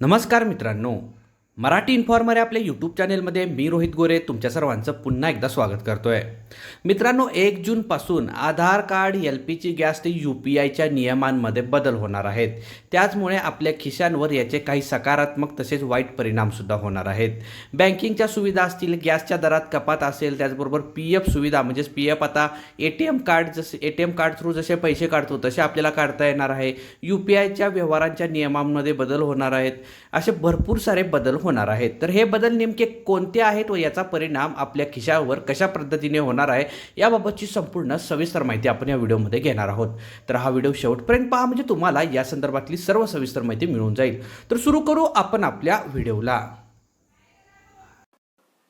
नमस्कार मित्रांनो मराठी इन्फॉर्मर या आपल्या यूट्यूब चॅनेलमध्ये मी रोहित गोरे तुमच्या सर्वांचं पुन्हा एकदा स्वागत करतो आहे मित्रांनो एक जूनपासून Aadhaar card L P G gas ते यू पी आयच्या नियमांमध्ये बदल होणार आहेत. त्याचमुळे आपल्या खिशांवर याचे काही सकारात्मक तसेच वाईट परिणामसुद्धा होणार आहेत. बँकिंगच्या सुविधा असतील गॅसच्या दरात कपात असेल त्याचबरोबर पी एफ सुविधा म्हणजेच पी एफ आता ए टी एम कार्ड जसे A T M card through जसे पैसे काढतो तसे आपल्याला काढता येणार आहे. यू पी आयच्या व्यवहारांच्या नियमांमध्ये बदल होणार आहेत. असे भरपूर सारे बदल होणार आहेत. तर हे बदल नेमके कोणते आहेत व याचा परिणाम आपल्या खिशावर कशा पद्धतीने होणार आहे याबाबतची संपूर्ण सविस्तर माहिती आपण या व्हिडिओमध्ये घेणार आहोत. तर हा व्हिडिओ शेवटपर्यंत पहा म्हणजे तुम्हाला या संदर्भातली सर्व सविस्तर माहिती मिळून जाईल. तर सुरू करू आपण आपल्या व्हिडिओला.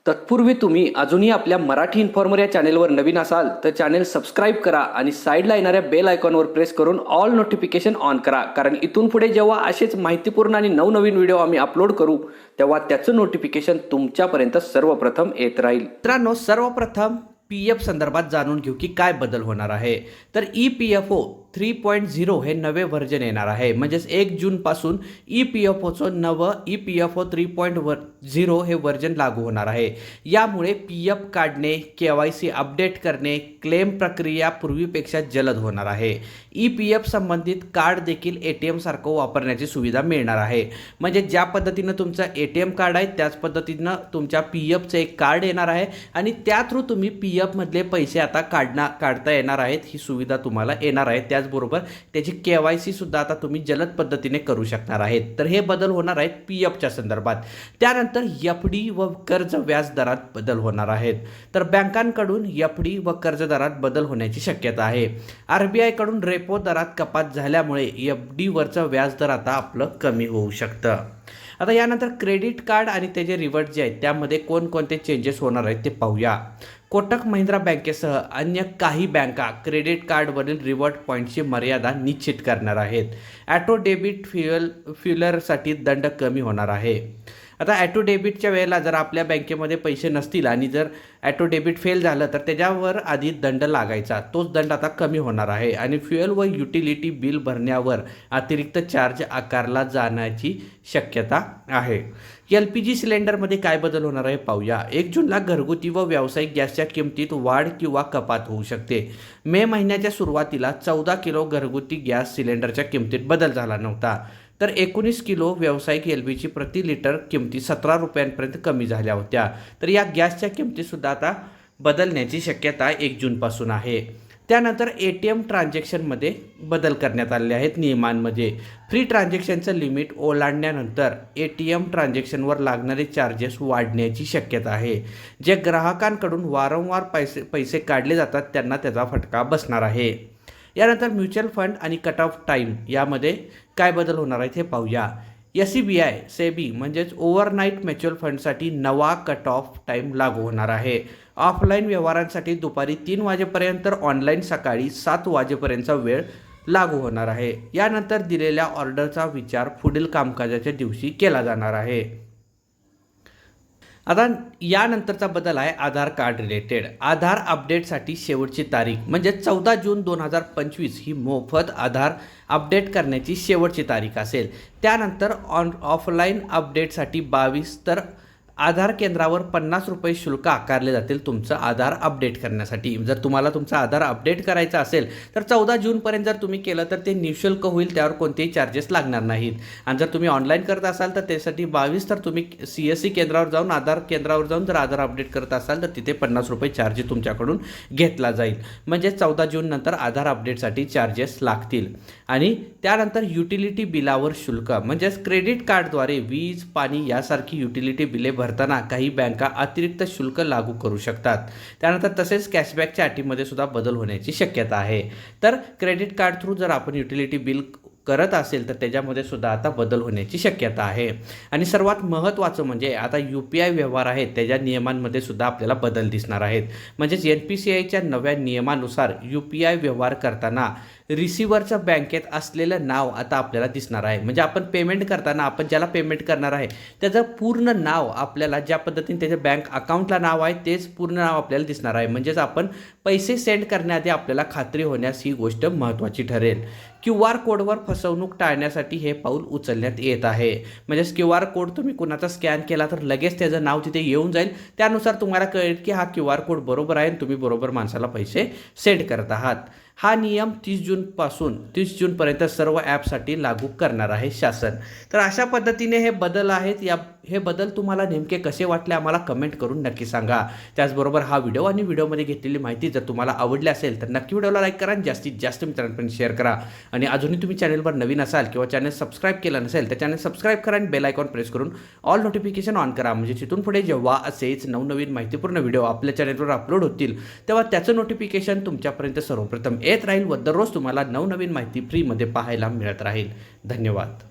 तत्पूर्वी तुम्ही अजूनही आपल्या मराठी इन्फॉर्मर या चॅनेलवर नवीन असाल तर चॅनेल सबस्क्राईब करा आणि साईडला येणाऱ्या बेल आयकॉनवर प्रेस करून ऑल नोटिफिकेशन ऑन करा. कारण इथून पुढे जेव्हा असेच माहितीपूर्ण आणि नवनवीन व्हिडिओ आम्ही अपलोड करू तेव्हा त्याचं नोटिफिकेशन तुमच्यापर्यंत सर्वप्रथम येत राहील. मित्रांनो सर्वप्रथम पी एफ संदर्भात जाणून घेऊ की काय बदल होणार आहे. तर E P F O three point zero हे नवे व्हर्जन येणार आहे. म्हणजेच एक जूनपासून ई पी एफ ओचं नवं E P F O three point वर झिरो हे व्हर्जन लागू होणार आहे. यामुळे पी एफ काढणे के वाय सी अपडेट करणे क्लेम प्रक्रिया पूर्वीपेक्षा जलद होणार आहे. ई पी एफ संबंधित कार्ड देखील ए टी एमसारखं वापरण्याची सुविधा मिळणार आहे. म्हणजे ज्या पद्धतीनं तुमचं ए टी एम कार्ड आहे त्याच पद्धतीनं तुमच्या पी एफचं एक कार्ड येणार आहे आणि त्या थ्रू तुम्ही पी एफमधले पैसे आता काढणार काढता येणार आहेत ही सुविधा तुम्हाला येणार आहे. त्याचबरोबर त्याची के वाय सीसुद्धा आता तुम्ही जलद पद्धतीने करू शकणार आहेत. तर हे बदल होणार आहेत पी एफच्या संदर्भात. त्यानंतर एफ डी व कर्ज व्याज दरात बदल होणार आहेत. तर बँकांकडून एफ डी व कर्ज दरात बदल होण्याची शक्यता आहे. आर बी आयकडून रेपो दरात कपात झाल्यामुळे एफ डीवरचं व्याज दर आता आपलं कमी होऊ शकतं. आता यानंतर क्रेडिट कार्ड आणि त्याचे रिवॉर्ड जे आहेत त्यामध्ये कोणकोणते चेंजेस होणार आहेत ते पाहूया. कोटक महिंद्रा बँकेसह अन्य काही बँका क्रेडिट कार्डवरील रिवॉर्ड पॉईंटची मर्यादा निश्चित करणार आहेत. ॲटो डेबिट फ्युएल फ्युलरसाठी दंड कमी होणार आहे. आता ॲटो डेबिटच्या वेळेला जर आपल्या बँकेमध्ये पैसे नसतील आणि जर ॲटो डेबिट फेल झालं तर त्याच्यावर आधी दंड लागायचा. तोच दंड आता कमी होणार आहे. आणि फ्युएल व युटिलिटी बिल भरण्यावर अतिरिक्त चार्ज आकारला जाण्याची शक्यता आहे. एल पी जी सिलेंडरमध्ये काय बदल होणार आहे पाहूया. एक जूनला घरगुती व व्यावसायिक गॅसच्या किमतीत वाढ किंवा कपात होऊ शकते. मे महिन्याच्या सुरुवातीला चौदा किलो घरगुती गॅस सिलेंडरच्या किमतीत बदल झाला नव्हता. तर एकोणीस किलो व्यावसायिक एल पीची प्रति लिटर किमती सतरा रुपयांपर्यंत कमी झाल्या होत्या. तर या गॅसच्या किमतीसुद्धा आता बदलण्याची शक्यता एक जूनपासून आहे. त्यानंतर ए टी एम ट्रान्झॅक्शनमध्ये बदल करण्यात आलेले आहेत नियमांमध्ये. फ्री ट्रान्झॅक्शनचं लिमिट ओलांडल्यानंतर ए टी एम ट्रान्झॅक्शनवर लागणारे चार्जेस वाढण्याची शक्यता आहे. जे ग्राहकांकडून वारंवार पैसे पैसे काढले जातात त्यांना त्याचा फटका बसणार आहे. यानंतर म्युच्युअल फंड आणि कट ऑफ टाईम यामध्ये काय बदल होणार आहेत हे पाहूया. S C B I SEBI म्हणजेच ओव्हरनाईट म्युच्युअल फंडसाठी नवा कट ऑफ टाईम लागू होणार आहे. ऑफलाईन व्यवहारांसाठी दुपारी तीन वाजेपर्यंत ऑनलाईन सकाळी सात वाजेपर्यंतचा वेळ लागू होणार आहे. यानंतर दिलेल्या ऑर्डरचा विचार पुढील कामकाजाच्या दिवशी केला जाणार आहे. आता यानंतरचा बदल आहे आधार कार्ड रिलेटेड आधार अपडेटसाठी शेवटची तारीख म्हणजे चौदा जून दोन हजार पंचवीस ही मोफत आधार अपडेट करण्याची शेवटची तारीख असेल. त्यानंतर ऑन ऑफलाईन अपडेटसाठी बावीस तर आधार केंद्रावर पन्नास रुपये शुल्क आकारले जातील तुमचं आधार अपडेट करण्यासाठी. जर तुम्हाला तुमचा आधार अपडेट करायचं असेल तर चौदा जूनपर्यंत जर तुम्ही केलं तर ते निशुल्क होईल त्यावर कोणतेही चार्जेस लागणार नाहीत. आणि जर तुम्ही ऑनलाईन करत असाल तर त्यासाठी बावीस तर तुम्ही सी एस सी केंद्रावर जाऊन आधार केंद्रावर जाऊन जर आधार अपडेट करत असाल तर तिथे पन्नास रुपये चार्ज तुमच्याकडून घेतला जाईल. म्हणजे चौदा जून नंतर आधार अपडेटसाठी चार्जेस लागतील. आणि त्यानंतर युटिलिटी बिलावर शुल्क म्हणजेच क्रेडिट कार्डद्वारे वीज पाणी यासारखी युटिलिटी बिले भर भरताना काही बँका अतिरिक्त शुल्क लागू करू शकतात. त्यानंतर तसेच कॅशबॅकच्या अटीमध्ये सुद्धा बदल होण्याची शक्यता आहे. तर क्रेडिट कार्ड थ्रू जर आपण युटिलिटी बिल करत असेल तर त्याच्यामध्ये सुद्धा आता बदल होण्याची शक्यता आहे. आणि सर्वात महत्त्वाचं म्हणजे आता यू पी आय व्यवहार आहेत त्याच्या नियमांमध्ये सुद्धा आपल्याला बदल दिसणार आहेत. म्हणजेच एन पी सी आयच्या नव्या नियमानुसार यू पी आय व्यवहार करताना रिसिव्हरच्या बँकेत असलेलं नाव आता आपल्याला दिसणार आहे. म्हणजे आपण पेमेंट करताना आपण ज्याला पेमेंट करणार आहे त्याचं पूर्ण नाव आपल्याला ज्या पद्धतीने त्याच्या बँक अकाउंटला नाव आहे तेच पूर्ण नाव आपल्याला दिसणार आहे. म्हणजेच आपण पैसे सेंड करण्याआधी आपल्याला खात्री होण्यास ही गोष्ट महत्त्वाची ठरेल. क्यू आर कोडवर फसवणूक टाळण्यासाठी हे पाऊल उचलण्यात येत आहे. म्हणजेच क्यू आर कोड तुम्ही कुणाचा स्कॅन केला तर लगेच त्याचं नाव तिथे येऊन जाईल. त्यानुसार तुम्हाला कळेल की हा क्यू आर कोड बरोबर आहे आणि तुम्ही बरोबर माणसाला पैसे सेंड करत आहात. हा नियम तीस जूनपासून तीस जूनपर्यंत सर्व ॲपसाठी लागू करणार आहे शासन. तर अशा पद्धतीने हे बदल आहेत. या हे बदल तुम्हाला नेमके कसे वाटले आम्हाला कमेंट करून नक्की सांगा. त्याचबरोबर हा व्हिडिओ आणि व्हिडिओमध्ये घेतलेली माहिती जर तुम्हाला आवडली असेल तर नक्की व्हिडिओला लाईक करा आणि जास्तीत जास्त मित्रांपर्यंत शेअर करा. आणि अजूनही तुम्ही चॅनलवर नवीन असाल किंवा चॅनल सबस्क्राईब केलं नसेल तर चॅनल सबस्क्राईब करा आणि बेल आयकॉन प्रेस करून ऑल नोटिफिकेशन ऑन करा. म्हणजे तिथून पुढे जेव्हा असेच नवनवीन माहितीपूर्ण व्हिडिओ आपल्या चॅनलवर अपलोड होतील तेव्हा त्याचं नोटिफिकेशन तुमच्यापर्यंत सर्वप्रथम येत राहील व दररोज तुम्हाला नवनवीन माहिती फ्रीमध्ये पाहायला मिळत राहील. धन्यवाद.